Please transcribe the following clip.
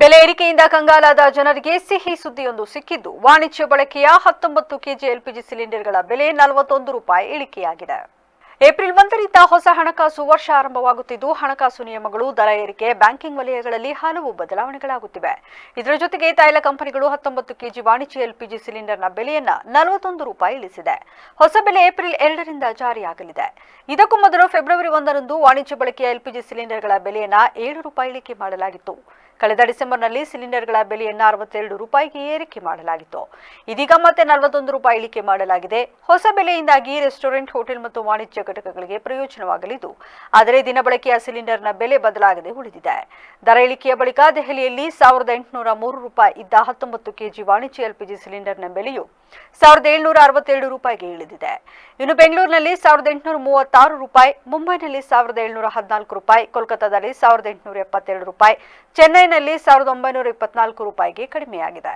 ಬೆಲೆ ಏರಿಕೆಯಿಂದ ಕಂಗಾಲಾದ ಜನರಿಗೆ ಸಿಹಿ ಸುದ್ದಿಯೊಂದು ಸಿಕ್ಕಿದ್ದು. ವಾಣಿಜ್ಯ ಬಳಕೆಯ ಹತ್ತೊಂಬತ್ತು ಕೆಜಿ ಎಲ್ಪಿಜಿ ಸಿಲಿಂಡರ್ಗಳ ಬೆಲೆ ನಲವತ್ತೊಂದು ರೂಪಾಯಿ ಇಳಿಕೆಯಾಗಿದೆ. ಏಪ್ರಿಲ್ ಒಂದರಿಂದ ಹೊಸ ಹಣಕಾಸು ವರ್ಷ ಆರಂಭವಾಗುತ್ತಿದ್ದು, ಹಣಕಾಸು ನಿಯಮಗಳು, ದರ ಏರಿಕೆ, ಬ್ಯಾಂಕಿಂಗ್ ವಲಯಗಳಲ್ಲಿ ಹಲವು ಬದಲಾವಣೆಗಳಾಗುತ್ತಿವೆ. ಇದರ ಜೊತೆಗೆ ತೈಲ ಕಂಪನಿಗಳು ಹತ್ತೊಂಬತ್ತು ಕೆಜಿ ವಾಣಿಜ್ಯ ಎಲ್ಪಿಜಿ ಸಿಲಿಂಡರ್ನ ಬೆಲೆಯನ್ನ ನಲವತ್ತೊಂದು ರೂಪಾಯಿ ಇಳಿಸಿದೆ. ಹೊಸ ಬೆಲೆ ಏಪ್ರಿಲ್ ಎರಡರಿಂದ ಜಾರಿಯಾಗಲಿದೆ. ಇದಕ್ಕೂ ಮೊದಲು ಫೆಬ್ರವರಿ ಒಂದರಂದು ವಾಣಿಜ್ಯ ಬಳಕೆಯ ಎಲ್ಪಿಜಿ ಸಿಲಿಂಡರ್ಗಳ ಬೆಲೆಯನ್ನ ಏಳು ರೂಪಾಯಿ ಇಳಿಕೆ ಮಾಡಲಾಗಿತ್ತು. ಕಳೆದ ಡಿಸೆಂಬರ್ನಲ್ಲಿ ಸಿಲಿಂಡರ್ಗಳ ಬೆಲೆಯನ್ನು ಅರವತ್ತೆರಡು ರೂಪಾಯಿಗೆ ಏರಿಕೆ ಮಾಡಲಾಗಿತ್ತು. ಇದೀಗ ಮತ್ತೆ ನಲವತ್ತೊಂದು ರೂಪಾಯಿ ಇಳಿಕೆ ಮಾಡಲಾಗಿದೆ. ಹೊಸ ಬೆಲೆಯಿಂದಾಗಿ ರೆಸ್ಟೋರೆಂಟ್, ಹೋಟೆಲ್ ಮತ್ತು ವಾಣಿಜ್ಯ ಘಟಕಗಳಿಗೆ ಪ್ರಯೋಜನವಾಗಲಿದ್ದು, ಆದರೆ ದಿನಬಳಕೆಯ ಸಿಲಿಂಡರ್ನ ಬೆಲೆ ಬದಲಾಗದೆ ಉಳಿದಿದೆ. ದರ ಇಳಿಕೆಯ ಬಳಿಕ ದೆಹಲಿಯಲ್ಲಿ ಸಾವಿರದ ಎಂಟುನೂರ ಮೂರು ರೂಪಾಯಿ ಇದ್ದ ಹತ್ತೊಂಬತ್ತು ಕೆಜಿ ವಾಣಿಜ್ಯ ಎಲ್ಪಿಜಿ ಸಿಲಿಂಡರ್ನ ಬೆಲೆಯು ಸಾವಿರದ ಏಳ್ನೂರ ಅರವತ್ತೆರಡು ರೂಪಾಯಿಗೆ ಇಳಿದಿದೆ. ಇನ್ನು ಬೆಂಗಳೂರಿನಲ್ಲಿ ಸಾವಿರದ ಎಂಟುನೂರ ಮೂವತ್ತಾರು ರೂಪಾಯಿ, ಮುಂಬೈನಲ್ಲಿ ಸಾವಿರದ ಏಳ್ನೂರ ಹದಿನಾಲ್ಕು ರೂಪಾಯಿ, ಕೋಲ್ಕತ್ತಾದಲ್ಲಿ ಸಾವಿರದ ಎಂಟುನೂರ ಎಪ್ಪತ್ತೆರಡು ರೂಪಾಯಿ, ಚೆನ್ನೈನಲ್ಲಿ ಸಾವಿರದ ಒಂಬೈನೂರ ಇಪ್ಪತ್ನಾಲ್ಕು ರೂಪಾಯಿಗೆ ಕಡಿಮೆಯಾಗಿದೆ.